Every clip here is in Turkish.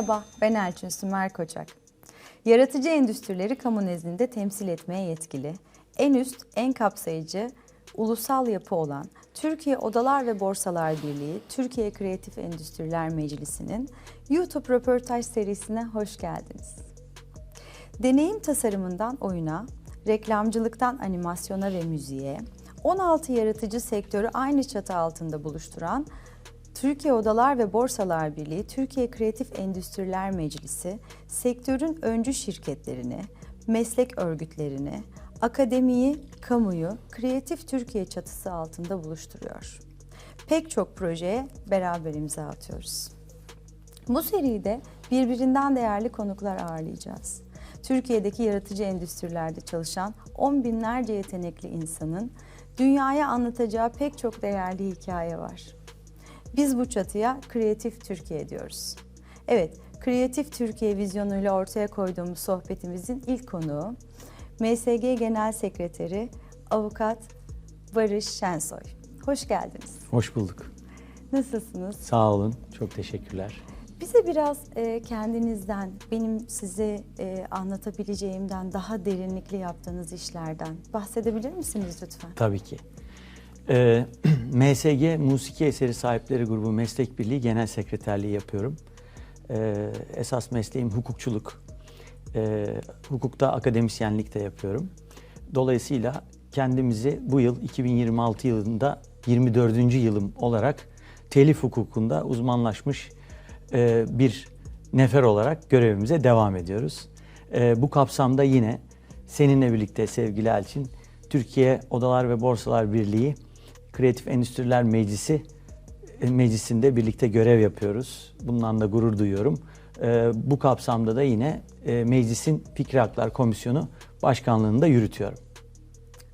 Merhaba, ben Elçin Sümer Koçak. Yaratıcı endüstrileri kamu nezdinde temsil etmeye yetkili, en üst, en kapsayıcı, ulusal yapı olan Türkiye Odalar ve Borsalar Birliği, Türkiye Kreatif Endüstriler Meclisi'nin YouTube röportaj serisine hoş geldiniz. Deneyim tasarımından oyuna, reklamcılıktan animasyona ve müziğe, 16 yaratıcı sektörü aynı çatı altında buluşturan Türkiye Odalar ve Borsalar Birliği, Türkiye Kreatif Endüstriler Meclisi, sektörün öncü şirketlerini, meslek örgütlerini, akademiyi, kamuyu Kreatif Türkiye çatısı altında buluşturuyor. Pek çok projeye beraber imza atıyoruz. Bu seride birbirinden değerli konuklar ağırlayacağız. Türkiye'deki yaratıcı endüstrilerde çalışan on binlerce yetenekli insanın dünyaya anlatacağı pek çok değerli hikaye var. Biz bu çatıya Kreatif Türkiye diyoruz. Evet, Kreatif Türkiye vizyonuyla ortaya koyduğumuz sohbetimizin ilk konuğu MSG Genel Sekreteri Avukat Barış Şensoy. Hoş geldiniz. Hoş bulduk. Nasılsınız? Sağ olun. Çok teşekkürler. Bize biraz e, kendinizden, benim size e, anlatabileceğimden daha derinlikli yaptığınız işlerden bahsedebilir misiniz lütfen? Tabii ki. Ee, MSG Musiki Eseri Sahipleri Grubu Meslek Birliği Genel Sekreterliği yapıyorum. Ee, esas mesleğim hukukçuluk. Ee, hukukta akademisyenlik de yapıyorum. Dolayısıyla kendimizi bu yıl 2026 yılında 24. yılım olarak telif hukukunda uzmanlaşmış e, bir nefer olarak görevimize devam ediyoruz. E, bu kapsamda yine seninle birlikte sevgili Elçin, Türkiye Odalar ve Borsalar Birliği Kreatif Endüstriler Meclisi e, meclisinde birlikte görev yapıyoruz. Bundan da gurur duyuyorum. Bu kapsamda da yine meclisin Fikri Haklar Komisyonu başkanlığını da yürütüyorum.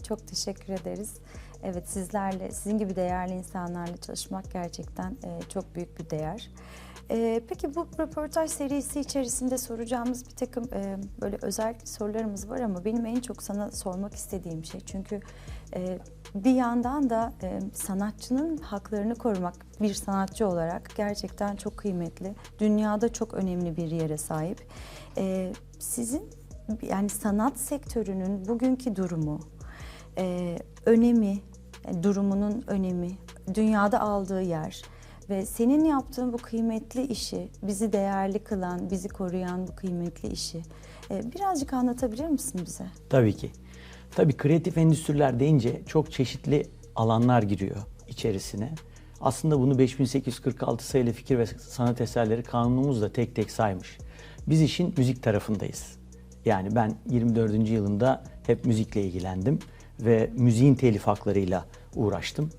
Çok teşekkür ederiz. Evet sizlerle, sizin gibi değerli insanlarla çalışmak gerçekten çok büyük bir değer. Ee, peki bu röportaj serisi içerisinde soracağımız bir takım e, böyle özel sorularımız var ama benim en çok sana sormak istediğim şey çünkü e, bir yandan da e, sanatçının haklarını korumak bir sanatçı olarak gerçekten çok kıymetli. Dünyada çok önemli bir yere sahip. E, sizin yani sanat sektörünün bugünkü durumu, e, önemi, durumunun önemi, dünyada aldığı yer ve senin yaptığın bu kıymetli işi, bizi değerli kılan, bizi koruyan bu kıymetli işi e, birazcık anlatabilir misin bize? Tabii ki. Tabii kreatif endüstriler deyince çok çeşitli alanlar giriyor içerisine. Aslında bunu 5846 sayılı fikir ve sanat eserleri kanunumuz da tek tek saymış. Biz işin müzik tarafındayız. Yani ben 24. yılımda hep müzikle ilgilendim ve müziğin telif haklarıyla uğraştım.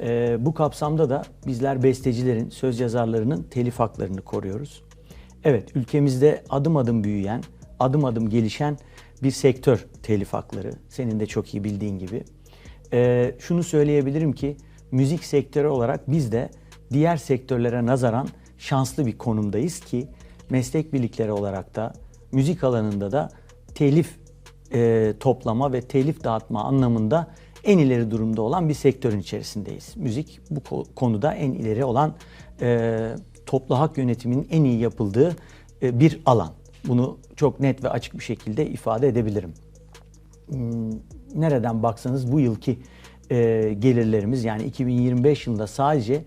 E, bu kapsamda da bizler bestecilerin, söz yazarlarının telif haklarını koruyoruz. Evet, ülkemizde adım adım büyüyen, adım adım gelişen bir sektör telif hakları. Senin de çok iyi bildiğin gibi. E, şunu söyleyebilirim ki müzik sektörü olarak biz de diğer sektörlere nazaran şanslı bir konumdayız ki meslek birlikleri olarak da müzik alanında da telif e, toplama ve telif dağıtma anlamında en ileri durumda olan bir sektörün içerisindeyiz. Müzik bu konuda en ileri olan e, toplu hak yönetiminin en iyi yapıldığı e, bir alan. Bunu çok net ve açık bir şekilde ifade edebilirim. Hmm, nereden baksanız bu yılki e, gelirlerimiz yani 2025 yılında sadece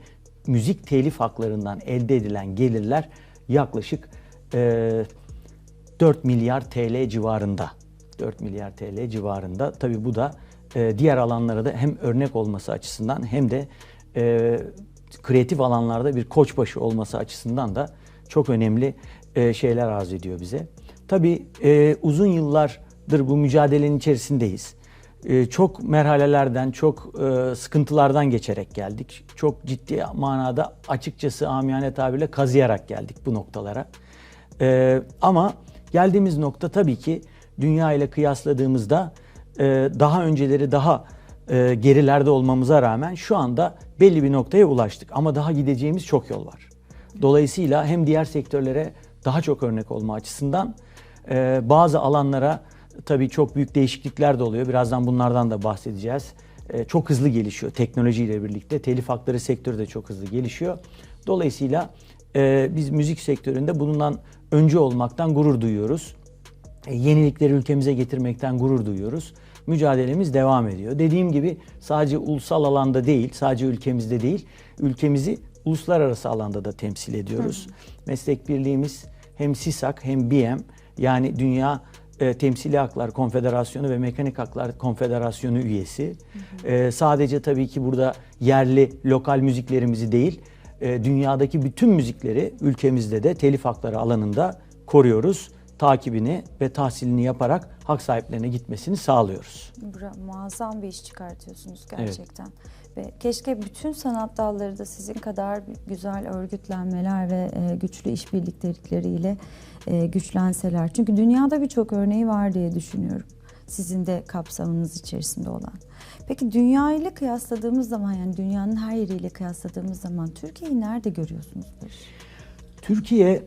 müzik telif haklarından elde edilen gelirler yaklaşık e, 4 milyar TL civarında. 4 milyar TL civarında. Tabii bu da e, diğer alanlara da hem örnek olması açısından hem de e, kreatif alanlarda bir koçbaşı olması açısından da çok önemli e, şeyler arz ediyor bize. Tabii e, uzun yıllardır bu mücadelenin içerisindeyiz. E, çok merhalelerden, çok sıkıntılardan geçerek geldik. Çok ciddi manada açıkçası amiyane tabirle kazıyarak geldik bu noktalara. Ama geldiğimiz nokta tabii ki dünya ile kıyasladığımızda daha önceleri daha gerilerde olmamıza rağmen şu anda belli bir noktaya ulaştık. Ama daha gideceğimiz çok yol var. Dolayısıyla hem diğer sektörlere daha çok örnek olma açısından e, bazı alanlara tabii çok büyük değişiklikler de oluyor. Birazdan bunlardan da bahsedeceğiz. Çok hızlı gelişiyor teknolojiyle birlikte. Telif hakları sektörü de çok hızlı gelişiyor. Dolayısıyla e, biz müzik sektöründe bundan önce olmaktan gurur duyuyoruz. E, yenilikleri ülkemize getirmekten gurur duyuyoruz. Mücadelemiz devam ediyor. Dediğim gibi sadece ulusal alanda değil, sadece ülkemizde değil, ülkemizi uluslararası alanda da temsil ediyoruz. Meslek birliğimiz hem SİSAK hem BİEM yani Dünya e, Temsili Haklar Konfederasyonu ve Mekanik Haklar Konfederasyonu üyesi. E, sadece tabii ki burada yerli, lokal müziklerimizi değil, e, dünyadaki bütün müzikleri ülkemizde de telif hakları alanında koruyoruz. Takibini ve tahsilini yaparak hak sahiplerine gitmesini sağlıyoruz. Bra- muazzam bir iş çıkartıyorsunuz gerçekten. Ve keşke bütün sanat dalları da sizin kadar güzel örgütlenmeler ve e, güçlü işbirlikleriyle e, güçlenseler. Çünkü dünyada birçok örneği var diye düşünüyorum. Sizin de kapsamınız içerisinde olan. Peki dünya ile kıyasladığımız zaman yani dünyanın her yeriyle kıyasladığımız zaman Türkiye'yi nerede görüyorsunuz? Türkiye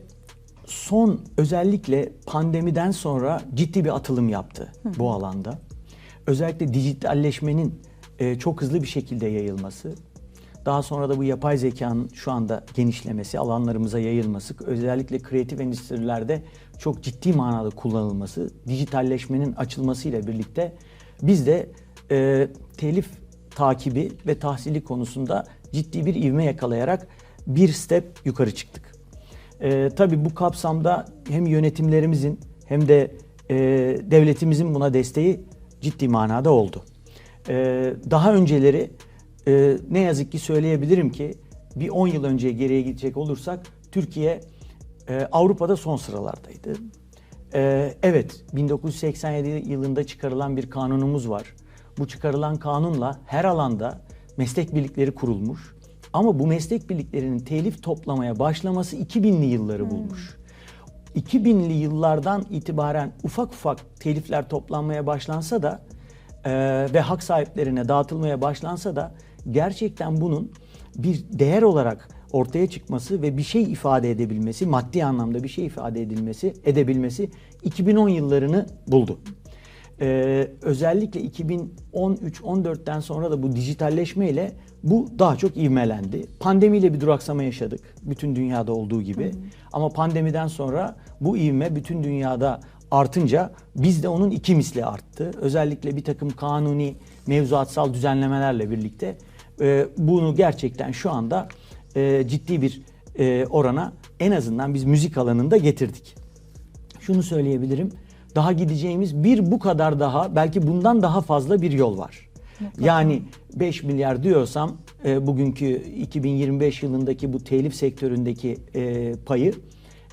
son özellikle pandemiden sonra ciddi bir atılım yaptı bu alanda. Özellikle dijitalleşmenin e, çok hızlı bir şekilde yayılması, daha sonra da bu yapay zekanın şu anda genişlemesi, alanlarımıza yayılması, özellikle kreatif endüstrilerde çok ciddi manada kullanılması, dijitalleşmenin açılmasıyla birlikte biz de e, telif takibi ve tahsili konusunda ciddi bir ivme yakalayarak bir step yukarı çıktık. Ee, tabii bu kapsamda hem yönetimlerimizin hem de e, devletimizin buna desteği ciddi manada oldu. Ee, daha önceleri e, ne yazık ki söyleyebilirim ki bir 10 yıl önce geriye gidecek olursak Türkiye e, Avrupa'da son sıralardaydı. Ee, evet 1987 yılında çıkarılan bir kanunumuz var. Bu çıkarılan kanunla her alanda meslek birlikleri kurulmuş. Ama bu meslek birliklerinin telif toplamaya başlaması 2000'li yılları bulmuş. 2000'li yıllardan itibaren ufak ufak telifler toplanmaya başlansa da e, ve hak sahiplerine dağıtılmaya başlansa da gerçekten bunun bir değer olarak ortaya çıkması ve bir şey ifade edebilmesi, maddi anlamda bir şey ifade edilmesi, edebilmesi 2010 yıllarını buldu. Ee, özellikle 2013-14'ten sonra da bu dijitalleşmeyle bu daha çok ivmelendi. Pandemiyle bir duraksama yaşadık. Bütün dünyada olduğu gibi. Ama pandemiden sonra bu ivme bütün dünyada artınca bizde onun iki misli arttı. Özellikle bir takım kanuni mevzuatsal düzenlemelerle birlikte e, bunu gerçekten şu anda e, ciddi bir e, orana en azından biz müzik alanında getirdik. Şunu söyleyebilirim. Daha gideceğimiz bir bu kadar daha belki bundan daha fazla bir yol var. Yani 5 milyar diyorsam e, bugünkü 2025 yılındaki bu telif sektöründeki e, payı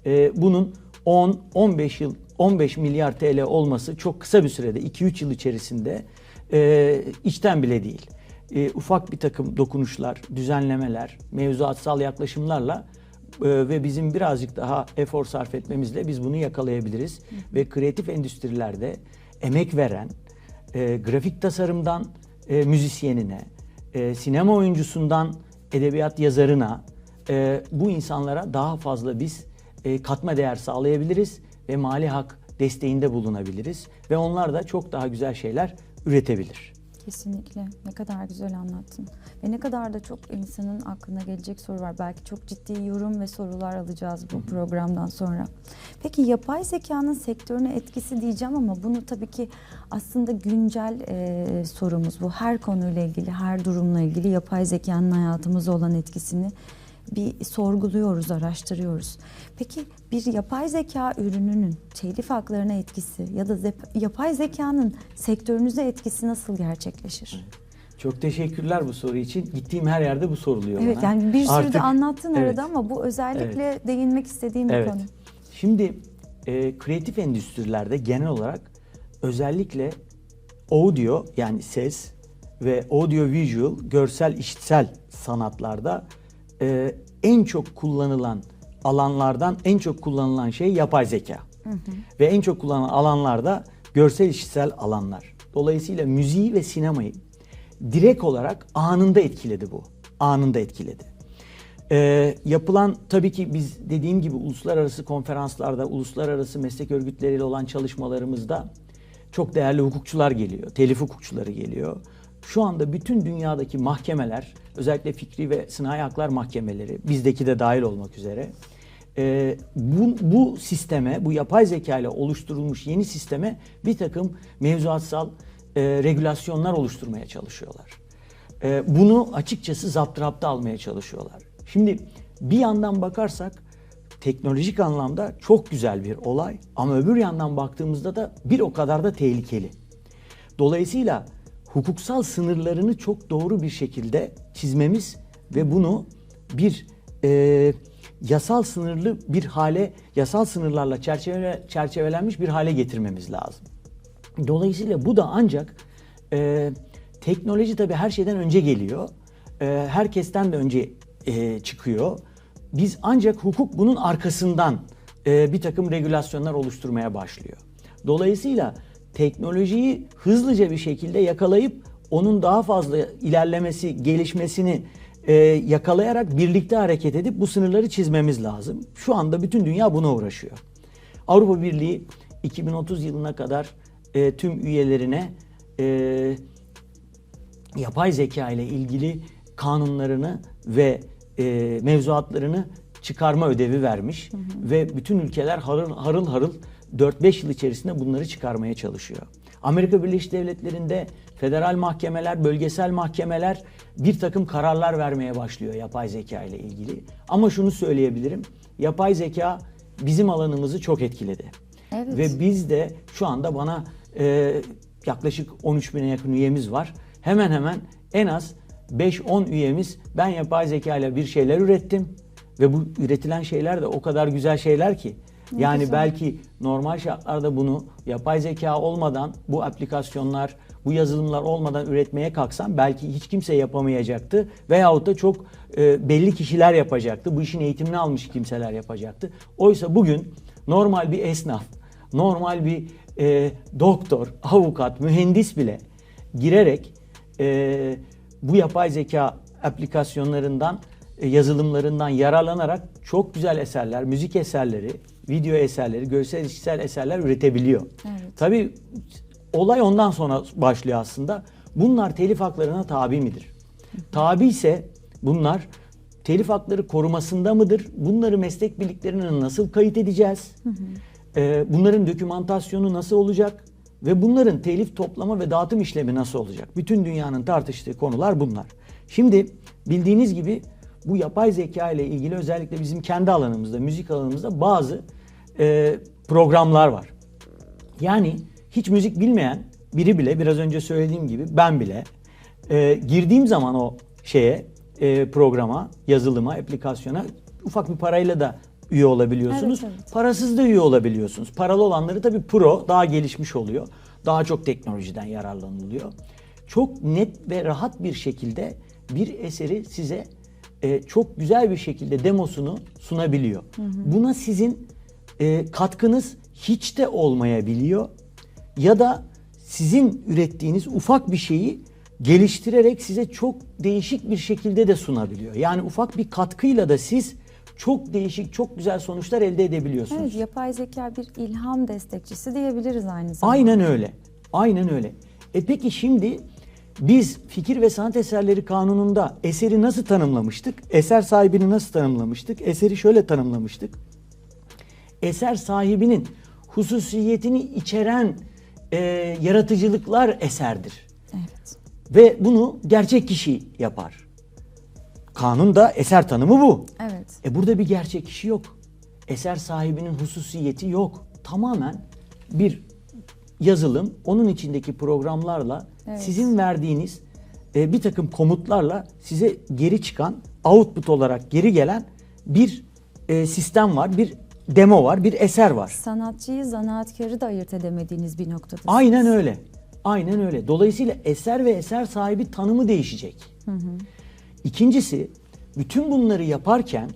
e, bunun 10 15 yıl 15 milyar TL olması çok kısa bir sürede 2-3 yıl içerisinde e, içten bile değil. E, ufak bir takım dokunuşlar, düzenlemeler, mevzuatsal yaklaşımlarla e, ve bizim birazcık daha efor sarf etmemizle biz bunu yakalayabiliriz. Ve kreatif endüstrilerde emek veren, e, grafik tasarımdan e, müzisyenine, e, sinema oyuncusundan edebiyat yazarına e, bu insanlara daha fazla biz e, katma değer sağlayabiliriz ve mali hak desteğinde bulunabiliriz ve onlar da çok daha güzel şeyler üretebilir. Kesinlikle. Ne kadar güzel anlattın. Ve ne kadar da çok insanın aklına gelecek soru var. Belki çok ciddi yorum ve sorular alacağız bu programdan sonra. Peki yapay zekanın sektörüne etkisi diyeceğim ama bunu tabii ki aslında güncel e, sorumuz bu. Her konuyla ilgili, her durumla ilgili yapay zekanın hayatımıza olan etkisini bir sorguluyoruz, araştırıyoruz. Peki bir yapay zeka ürününün telif haklarına etkisi ya da yapay zekanın sektörünüze etkisi nasıl gerçekleşir? Çok teşekkürler bu soru için. Gittiğim her yerde bu soruluyor Evet bana. yani bir sürü Artık- de anlattın Evet. arada ama bu özellikle değinmek istediğim bir Evet. konu. Şimdi e, kreatif endüstrilerde genel olarak özellikle audio yani ses ve audio visual görsel işitsel sanatlarda e, en çok kullanılan alanlardan en çok kullanılan şey yapay zeka. Ve en çok kullanılan alanlarda görsel işitsel alanlar. Dolayısıyla müziği ve sinemayı direkt olarak anında etkiledi bu. Anında etkiledi. Ee, yapılan tabii ki biz dediğim gibi uluslararası konferanslarda, uluslararası meslek örgütleriyle olan çalışmalarımızda çok değerli hukukçular geliyor. Telif hukukçuları geliyor. Şu anda bütün dünyadaki mahkemeler, özellikle fikri ve sınai haklar mahkemeleri, bizdeki de dahil olmak üzere, e, bu, bu sisteme, bu yapay zeka ile oluşturulmuş yeni sisteme bir takım mevzuatsal e, regülasyonlar oluşturmaya çalışıyorlar. E, bunu açıkçası zaptırapta almaya çalışıyorlar. Şimdi bir yandan bakarsak teknolojik anlamda çok güzel bir olay ama öbür yandan baktığımızda da bir o kadar da tehlikeli. Dolayısıyla hukuksal sınırlarını çok doğru bir şekilde çizmemiz ve bunu bir e, yasal sınırlı bir hale, yasal sınırlarla çerçeve, çerçevelenmiş bir hale getirmemiz lazım. Dolayısıyla bu da ancak e, teknoloji tabii her şeyden önce geliyor. E, herkesten de önce e, çıkıyor. Biz ancak hukuk bunun arkasından e, bir takım regülasyonlar oluşturmaya başlıyor. Dolayısıyla teknolojiyi hızlıca bir şekilde yakalayıp onun daha fazla ilerlemesi, gelişmesini e, yakalayarak birlikte hareket edip bu sınırları çizmemiz lazım. Şu anda bütün dünya buna uğraşıyor. Avrupa Birliği 2030 yılına kadar e, tüm üyelerine e, yapay zeka ile ilgili kanunlarını ve e, mevzuatlarını çıkarma ödevi vermiş ve bütün ülkeler harıl harıl, harıl 4-5 yıl içerisinde bunları çıkarmaya çalışıyor. Amerika Birleşik Devletleri'nde federal mahkemeler, bölgesel mahkemeler bir takım kararlar vermeye başlıyor yapay zeka ile ilgili. Ama şunu söyleyebilirim, yapay zeka bizim alanımızı çok etkiledi. Evet. Ve biz de şu anda bana e, yaklaşık 13 bine yakın üyemiz var. Hemen hemen en az 5-10 üyemiz ben yapay zeka ile bir şeyler ürettim. Ve bu üretilen şeyler de o kadar güzel şeyler ki. Yani güzel. belki normal şartlarda bunu yapay zeka olmadan bu aplikasyonlar, bu yazılımlar olmadan üretmeye kalksam belki hiç kimse yapamayacaktı. Veyahut da çok e, belli kişiler yapacaktı. Bu işin eğitimini almış kimseler yapacaktı. Oysa bugün normal bir esnaf, normal bir e, doktor, avukat, mühendis bile girerek e, bu yapay zeka aplikasyonlarından, e, yazılımlarından yararlanarak çok güzel eserler, müzik eserleri, video eserleri, görsel işitsel eserler üretebiliyor. Evet. Tabii olay ondan sonra başlıyor aslında. Bunlar telif haklarına tabi midir? Tabi ise bunlar telif hakları korumasında mıdır? Bunları meslek birliklerine nasıl kayıt edeceğiz? Ee, bunların dokümantasyonu nasıl olacak? Ve bunların telif toplama ve dağıtım işlemi nasıl olacak? Bütün dünyanın tartıştığı konular bunlar. Şimdi bildiğiniz gibi bu yapay zeka ile ilgili özellikle bizim kendi alanımızda, müzik alanımızda bazı e, programlar var. Yani hiç müzik bilmeyen biri bile biraz önce söylediğim gibi ben bile e, girdiğim zaman o şeye e, programa, yazılıma, aplikasyona ufak bir parayla da üye olabiliyorsunuz. Evet, evet. Parasız da üye olabiliyorsunuz. Paralı olanları tabii pro daha gelişmiş oluyor. Daha çok teknolojiden yararlanılıyor. Çok net ve rahat bir şekilde bir eseri size e, çok güzel bir şekilde demosunu sunabiliyor. Buna sizin e, katkınız hiç de olmayabiliyor ya da sizin ürettiğiniz ufak bir şeyi geliştirerek size çok değişik bir şekilde de sunabiliyor. Yani ufak bir katkıyla da siz çok değişik, çok güzel sonuçlar elde edebiliyorsunuz. Evet, yapay zeka bir ilham destekçisi diyebiliriz aynı zamanda. Aynen öyle. Aynen öyle. E peki şimdi biz fikir ve sanat eserleri kanununda eseri nasıl tanımlamıştık? Eser sahibini nasıl tanımlamıştık? Eseri şöyle tanımlamıştık. Eser sahibinin hususiyetini içeren e, yaratıcılıklar eserdir. Evet. Ve bunu gerçek kişi yapar. Kanunda eser tanımı bu. Evet. E burada bir gerçek kişi yok. Eser sahibinin hususiyeti yok. Tamamen bir yazılım, onun içindeki programlarla, Evet. sizin verdiğiniz e, bir takım komutlarla size geri çıkan, output olarak geri gelen bir e, sistem var, bir demo var, bir eser var. Sanatçıyı, zanaatkarı da ayırt edemediğiniz bir noktada. Aynen öyle. Aynen öyle. Dolayısıyla eser ve eser sahibi tanımı değişecek. İkincisi, bütün bunları yaparken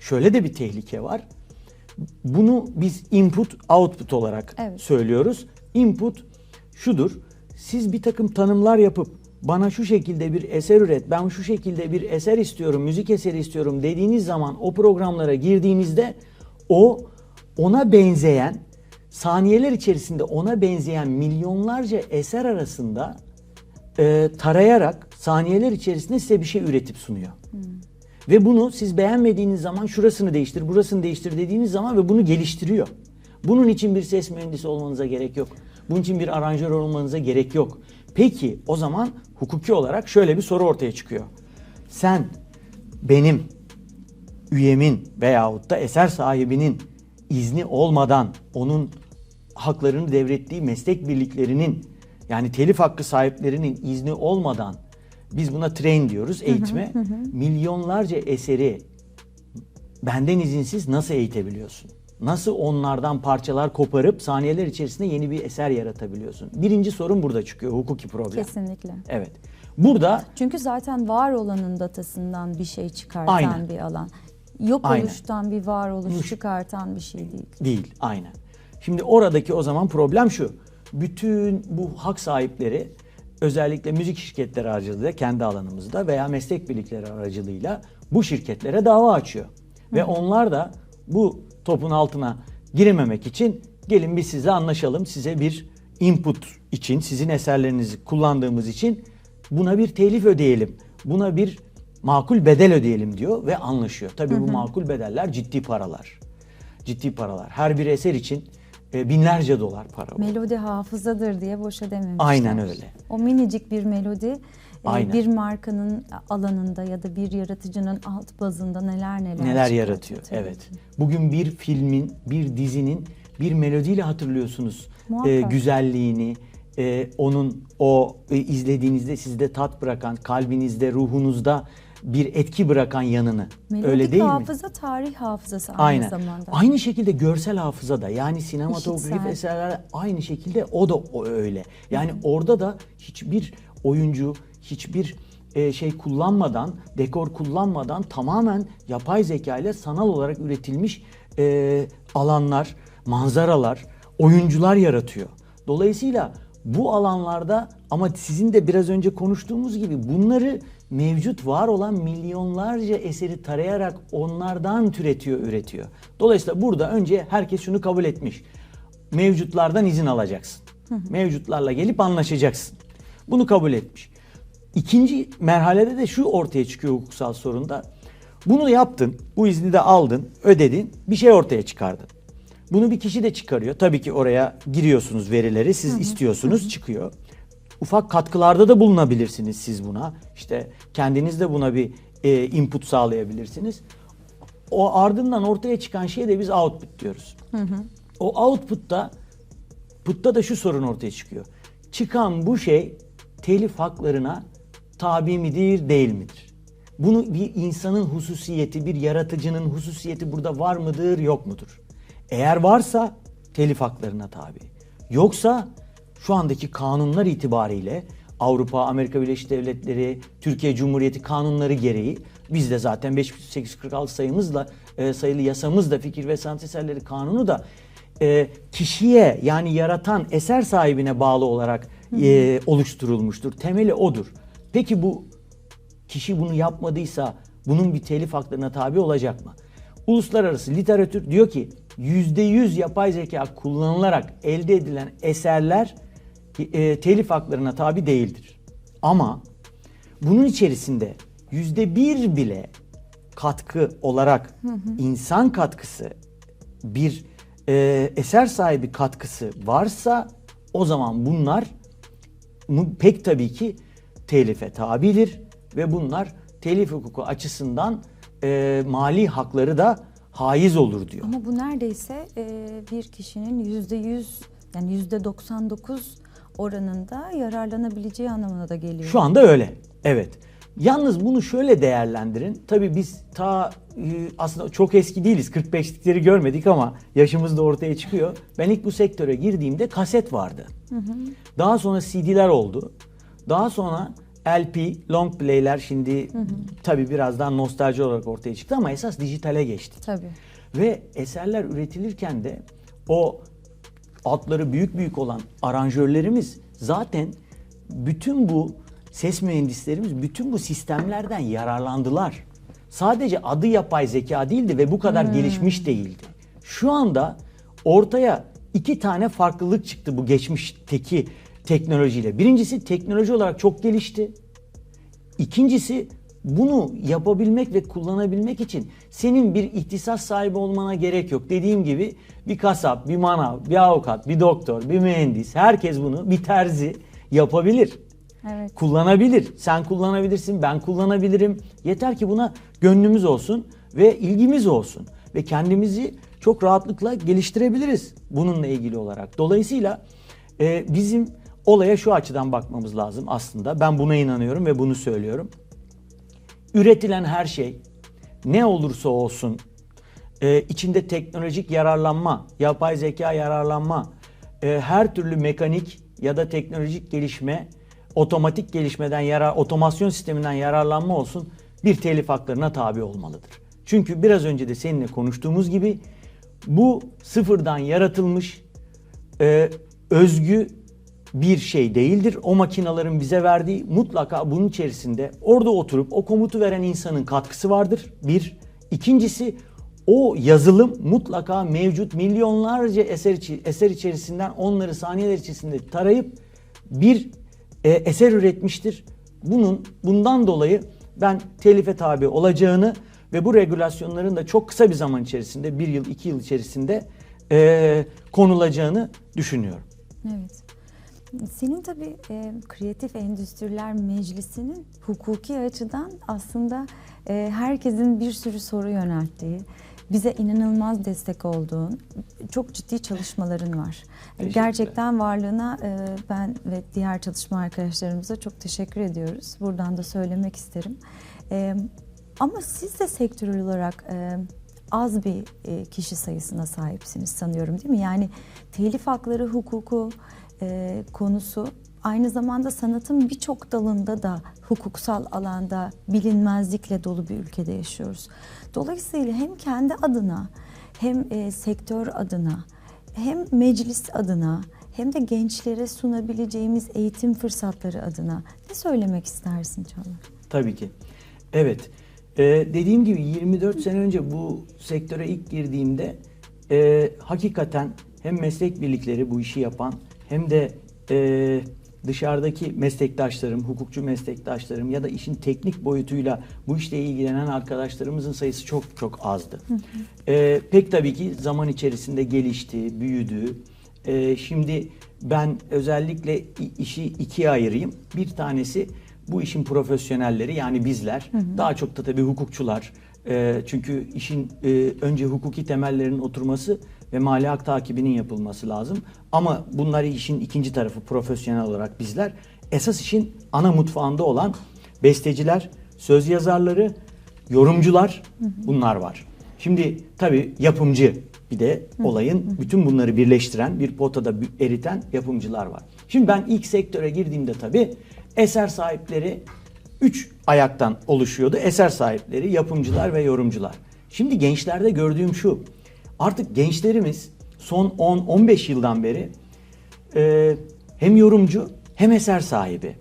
şöyle de bir tehlike var. Bunu biz input output olarak Evet. söylüyoruz. Input şudur. Siz bir takım tanımlar yapıp bana şu şekilde bir eser üret, ben şu şekilde bir eser istiyorum, müzik eseri istiyorum dediğiniz zaman o programlara girdiğinizde o ona benzeyen saniyeler içerisinde ona benzeyen milyonlarca eser arasında e, tarayarak saniyeler içerisinde size bir şey üretip sunuyor. Ve bunu siz beğenmediğiniz zaman şurasını değiştir, burasını değiştir dediğiniz zaman ve bunu geliştiriyor. Bunun için bir ses mühendisi olmanıza gerek yok. Bunun için bir aranjör olmanıza gerek yok. Peki o zaman hukuki olarak şöyle bir soru ortaya çıkıyor. Sen benim üyemin veyahut da eser sahibinin izni olmadan onun haklarını devrettiği meslek birliklerinin yani telif hakkı sahiplerinin izni olmadan biz buna train diyoruz eğitime. Milyonlarca eseri benden izinsiz nasıl eğitebiliyorsun? Nasıl onlardan parçalar koparıp saniyeler içerisinde yeni bir eser yaratabiliyorsun? Birinci sorun burada çıkıyor hukuki problem. Kesinlikle. Evet. Burada Çünkü zaten var olanın datasından bir şey çıkartan Aynen. bir alan. Yok Aynen. oluştan bir varoluş çıkartan bir şey değil. Değil, aynen. Şimdi oradaki o zaman problem şu. Bütün bu hak sahipleri özellikle müzik şirketleri aracılığıyla kendi alanımızda veya meslek birlikleri aracılığıyla bu şirketlere dava açıyor. Ve onlar da bu topun altına girememek için gelin biz size anlaşalım. Size bir input için, sizin eserlerinizi kullandığımız için buna bir telif ödeyelim. Buna bir makul bedel ödeyelim diyor ve anlaşıyor. Tabii bu makul bedeller ciddi paralar. Ciddi paralar. Her bir eser için e, binlerce dolar para bu. Melodi hafızadır diye boşa dememişler. Aynen öyle. O minicik bir melodi e, Aynen. bir markanın alanında ya da bir yaratıcının alt bazında neler neler Neler yaratıyor. tabii Evet. ki. Bugün bir filmin, bir dizinin bir melodiyle hatırlıyorsunuz Muhakkak. e, güzelliğini, e, onun o e, izlediğinizde sizde tat bırakan, kalbinizde, ruhunuzda bir etki bırakan yanını. Melodik Öyle değil mi? hafıza tarih hafızası aynı Aynen. zamanda. Aynı şekilde görsel hafıza da yani sinematografik İşitsel. eserler aynı şekilde o da öyle. Yani orada da hiçbir oyuncu, hiçbir e, şey kullanmadan, dekor kullanmadan tamamen yapay zeka ile sanal olarak üretilmiş e, alanlar, manzaralar, oyuncular yaratıyor. Dolayısıyla bu alanlarda ama sizin de biraz önce konuştuğumuz gibi bunları mevcut var olan milyonlarca eseri tarayarak onlardan türetiyor, üretiyor. Dolayısıyla burada önce herkes şunu kabul etmiş. Mevcutlardan izin alacaksın. Mevcutlarla gelip anlaşacaksın. Bunu kabul etmiş. İkinci merhalede de şu ortaya çıkıyor hukuksal sorunda. Bunu yaptın, bu izni de aldın, ödedin, bir şey ortaya çıkardın. Bunu bir kişi de çıkarıyor. Tabii ki oraya giriyorsunuz verileri, siz istiyorsunuz, çıkıyor. Ufak katkılarda da bulunabilirsiniz siz buna. İşte kendiniz de buna bir e, input sağlayabilirsiniz. O ardından ortaya çıkan şeye de biz output diyoruz. O output'ta putta da şu sorun ortaya çıkıyor. Çıkan bu şey telif haklarına tabi midir, değil midir? Bunu bir insanın hususiyeti, bir yaratıcının hususiyeti burada var mıdır, yok mudur? Eğer varsa telif haklarına tabi. Yoksa şu andaki kanunlar itibariyle Avrupa, Amerika Birleşik Devletleri, Türkiye Cumhuriyeti kanunları gereği biz de zaten 5846 sayımızla e, sayılı yasamızda fikir ve sanat eserleri kanunu da e, kişiye yani yaratan eser sahibine bağlı olarak e, oluşturulmuştur. Temeli odur. Peki bu kişi bunu yapmadıysa bunun bir telif haklarına tabi olacak mı? Uluslararası literatür diyor ki %100 yapay zeka kullanılarak elde edilen eserler e, telif haklarına tabi değildir. Ama bunun içerisinde %1 bile katkı olarak insan katkısı bir e, eser sahibi katkısı varsa o zaman bunlar pek tabii ki telife tabidir ve bunlar telif hukuku açısından e, mali hakları da haiz olur diyor. Ama bu neredeyse e, bir kişinin yüzde yüz yani yüzde 99 oranında yararlanabileceği anlamına da geliyor. Şu anda öyle. Evet. Yalnız bunu şöyle değerlendirin. Tabii biz ta e, aslında çok eski değiliz. 45'likleri görmedik ama yaşımız da ortaya çıkıyor. Ben ilk bu sektöre girdiğimde kaset vardı. Daha sonra CD'ler oldu. Daha sonra LP, long play'ler şimdi tabii birazdan nostalji olarak ortaya çıktı ama esas dijitale geçtik. Tabii. Ve eserler üretilirken de o altları büyük büyük olan aranjörlerimiz zaten bütün bu ses mühendislerimiz bütün bu sistemlerden yararlandılar. Sadece adı yapay zeka değildi ve bu kadar gelişmiş değildi. Şu anda ortaya iki tane farklılık çıktı bu geçmişteki teknolojiyle. Birincisi teknoloji olarak çok gelişti. İkincisi bunu yapabilmek ve kullanabilmek için senin bir ihtisas sahibi olmana gerek yok. Dediğim gibi bir kasap, bir manav, bir avukat, bir doktor, bir mühendis herkes bunu bir terzi yapabilir. Evet. Kullanabilir. Sen kullanabilirsin, ben kullanabilirim. Yeter ki buna gönlümüz olsun ve ilgimiz olsun ve kendimizi çok rahatlıkla geliştirebiliriz bununla ilgili olarak. Dolayısıyla e, bizim olaya şu açıdan bakmamız lazım aslında. Ben buna inanıyorum ve bunu söylüyorum. Üretilen her şey ne olursa olsun e, içinde teknolojik yararlanma, yapay zeka yararlanma, e, her türlü mekanik ya da teknolojik gelişme, otomatik gelişmeden yarar, otomasyon sisteminden yararlanma olsun bir telif haklarına tabi olmalıdır. Çünkü biraz önce de seninle konuştuğumuz gibi bu sıfırdan yaratılmış e, özgü bir şey değildir. O makinaların bize verdiği mutlaka bunun içerisinde orada oturup o komutu veren insanın katkısı vardır. Bir. İkincisi o yazılım mutlaka mevcut milyonlarca eser, içi- eser içerisinden onları saniyeler içerisinde tarayıp bir e, eser üretmiştir. Bunun bundan dolayı ben telife tabi olacağını ve bu regülasyonların da çok kısa bir zaman içerisinde bir yıl iki yıl içerisinde e, konulacağını düşünüyorum. Evet. Senin tabii e, Kreatif Endüstriler Meclisi'nin hukuki açıdan aslında e, herkesin bir sürü soru yönelttiği, bize inanılmaz destek olduğun çok ciddi çalışmaların var. Gerçekten varlığına e, ben ve diğer çalışma arkadaşlarımıza çok teşekkür ediyoruz. Buradan da söylemek isterim. E, ama siz de sektörel olarak e, az bir kişi sayısına sahipsiniz sanıyorum değil mi? Yani telif hakları hukuku konusu aynı zamanda sanatın birçok dalında da hukuksal alanda bilinmezlikle dolu bir ülkede yaşıyoruz. Dolayısıyla hem kendi adına hem e, sektör adına hem meclis adına hem de gençlere sunabileceğimiz eğitim fırsatları adına ne söylemek istersin Çağlar? Tabii ki. Evet. Ee, dediğim gibi 24 sene önce bu sektöre ilk girdiğimde e, hakikaten hem meslek birlikleri bu işi yapan hem de e, dışarıdaki meslektaşlarım, hukukçu meslektaşlarım ya da işin teknik boyutuyla bu işle ilgilenen arkadaşlarımızın sayısı çok çok azdı. Ee, pek tabii ki zaman içerisinde gelişti, büyüdü. Ee, şimdi ben özellikle işi ikiye ayırayım. Bir tanesi bu işin profesyonelleri yani bizler. Daha çok da tabii hukukçular. Ee, çünkü işin e, önce hukuki temellerinin oturması ve mali hak takibinin yapılması lazım. Ama bunlar işin ikinci tarafı profesyonel olarak bizler. Esas işin ana mutfağında olan besteciler, söz yazarları, yorumcular bunlar var. Şimdi tabii yapımcı bir de olayın bütün bunları birleştiren bir potada eriten yapımcılar var. Şimdi ben ilk sektöre girdiğimde tabii eser sahipleri üç ayaktan oluşuyordu. Eser sahipleri, yapımcılar ve yorumcular. Şimdi gençlerde gördüğüm şu. Artık gençlerimiz son 10-15 yıldan beri e, hem yorumcu hem eser sahibi.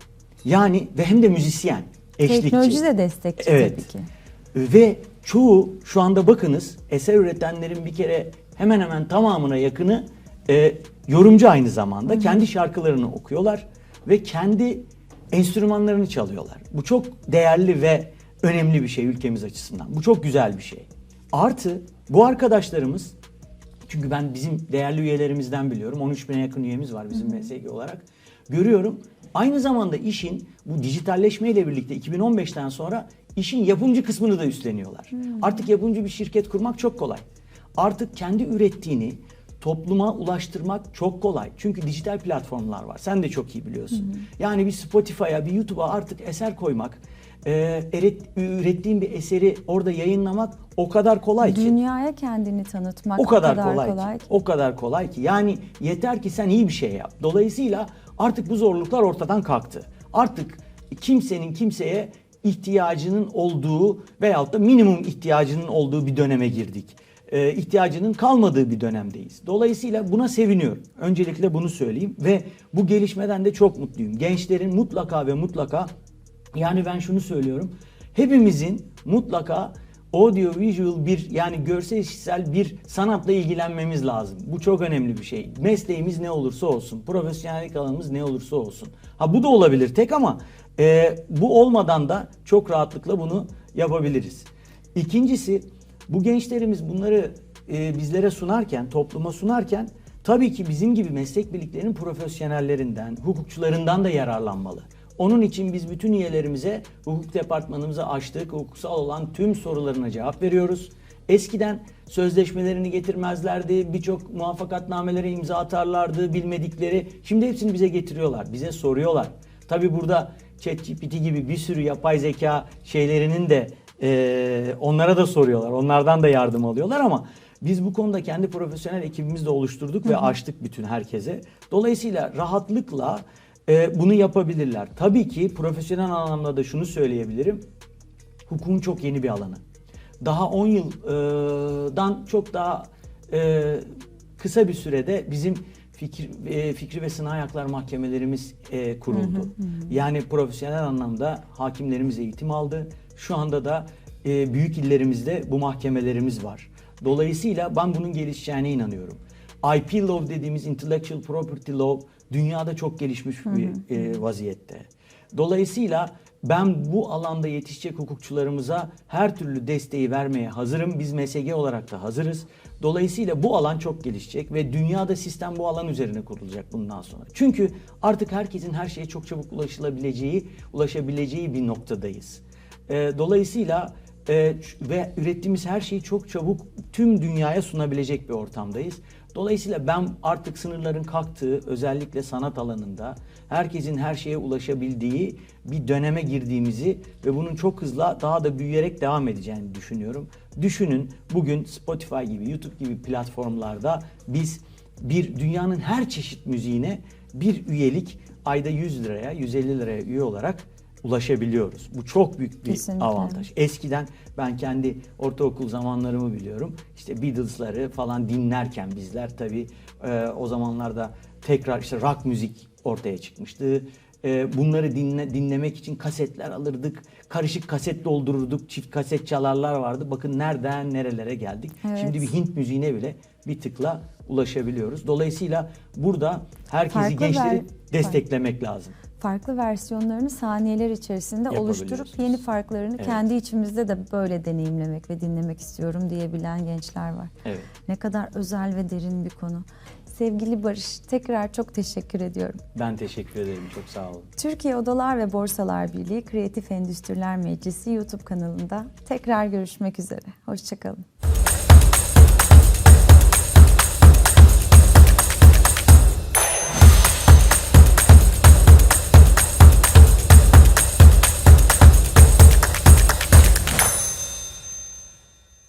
Yani ve hem de müzisyen, eşlikçi. Teknoloji de destekçi Evet. tabii ki. Ve çoğu şu anda bakınız eser üretenlerin bir kere hemen hemen tamamına yakını e, yorumcu aynı zamanda. Kendi şarkılarını okuyorlar ve kendi enstrümanlarını çalıyorlar. Bu çok değerli ve önemli bir şey ülkemiz açısından. Bu çok güzel bir şey. Artı bu arkadaşlarımız çünkü ben bizim değerli üyelerimizden biliyorum. 13 bine yakın üyemiz var bizim MSG olarak. Görüyorum. Aynı zamanda işin bu dijitalleşmeyle birlikte 2015'ten sonra işin yapımcı kısmını da üstleniyorlar. Artık yapımcı bir şirket kurmak çok kolay. Artık kendi ürettiğini topluma ulaştırmak çok kolay. Çünkü dijital platformlar var. Sen de çok iyi biliyorsun. Yani bir Spotify'a, bir YouTube'a artık eser koymak, e, ürettiğin bir eseri orada yayınlamak o kadar kolay ki. Dünyaya kendini tanıtmak O kadar, kolay, ki. O kadar kolay ki. Yani yeter ki sen iyi bir şey yap. Dolayısıyla artık bu zorluklar ortadan kalktı. Artık kimsenin kimseye ihtiyacının olduğu veyahut da minimum ihtiyacının olduğu bir döneme girdik. Ee, ihtiyacının kalmadığı bir dönemdeyiz. Dolayısıyla buna seviniyorum. Öncelikle bunu söyleyeyim ve bu gelişmeden de çok mutluyum. Gençlerin mutlaka ve mutlaka yani ben şunu söylüyorum. Hepimizin mutlaka audio visual bir yani görsel işitsel bir sanatla ilgilenmemiz lazım. Bu çok önemli bir şey. Mesleğimiz ne olursa olsun, profesyonellik alanımız ne olursa olsun. Ha bu da olabilir tek ama e, bu olmadan da çok rahatlıkla bunu yapabiliriz. İkincisi bu gençlerimiz bunları e, bizlere sunarken, topluma sunarken tabii ki bizim gibi meslek birliklerinin profesyonellerinden, hukukçularından da yararlanmalı. Onun için biz bütün üyelerimize hukuk departmanımızı açtık. Hukuksal olan tüm sorularına cevap veriyoruz. Eskiden sözleşmelerini getirmezlerdi. Birçok muvaffakatnamelere imza atarlardı bilmedikleri. Şimdi hepsini bize getiriyorlar. Bize soruyorlar. Tabii burada ChatGPT gibi bir sürü yapay zeka şeylerinin de eee, onlara da soruyorlar. Onlardan da yardım alıyorlar ama biz bu konuda kendi profesyonel ekibimizi de oluşturduk ve açtık bütün herkese. Dolayısıyla rahatlıkla e, bunu yapabilirler. Tabii ki profesyonel anlamda da şunu söyleyebilirim. Hukukun çok yeni bir alanı. Daha 10 yıldan çok daha e, kısa bir sürede bizim fikir, e, fikri ve sınai haklar mahkemelerimiz e, kuruldu. Yani profesyonel anlamda hakimlerimiz eğitim aldı. Şu anda da e, büyük illerimizde bu mahkemelerimiz var. Dolayısıyla ben bunun gelişeceğine inanıyorum. IP law dediğimiz intellectual property law dünyada çok gelişmiş bir e, vaziyette. Dolayısıyla ben bu alanda yetişecek hukukçularımıza her türlü desteği vermeye hazırım. Biz MSG olarak da hazırız. Dolayısıyla bu alan çok gelişecek ve dünyada sistem bu alan üzerine kurulacak bundan sonra. Çünkü artık herkesin her şeye çok çabuk ulaşılabileceği, ulaşabileceği bir noktadayız. E, dolayısıyla e, ve ürettiğimiz her şeyi çok çabuk tüm dünyaya sunabilecek bir ortamdayız. Dolayısıyla ben artık sınırların kalktığı özellikle sanat alanında herkesin her şeye ulaşabildiği bir döneme girdiğimizi ve bunun çok hızla daha da büyüyerek devam edeceğini düşünüyorum. Düşünün bugün Spotify gibi YouTube gibi platformlarda biz bir dünyanın her çeşit müziğine bir üyelik ayda 100 liraya 150 liraya üye olarak ulaşabiliyoruz. Bu çok büyük bir Kesinlikle. avantaj. Eskiden ben kendi ortaokul zamanlarımı biliyorum. İşte Beatles'ları falan dinlerken bizler tabii e, o zamanlarda tekrar işte rock müzik ortaya çıkmıştı. E, bunları dinle, dinlemek için kasetler alırdık. Karışık kaset doldururduk. Çift kaset çalarlar vardı. Bakın nereden nerelere geldik. Evet. Şimdi bir Hint müziğine bile bir tıkla ulaşabiliyoruz. Dolayısıyla burada herkesi Farklı gençleri ver- desteklemek lazım. Farklı versiyonlarını saniyeler içerisinde oluşturup yeni farklarını Evet. kendi içimizde de böyle deneyimlemek ve dinlemek istiyorum diyebilen gençler var. Evet. Ne kadar özel ve derin bir konu. Sevgili Barış, tekrar çok teşekkür ediyorum. Ben teşekkür ederim. Çok sağ olun. Türkiye Odalar ve Borsalar Birliği Kreatif Endüstriler Meclisi YouTube kanalında tekrar görüşmek üzere. Hoşçakalın.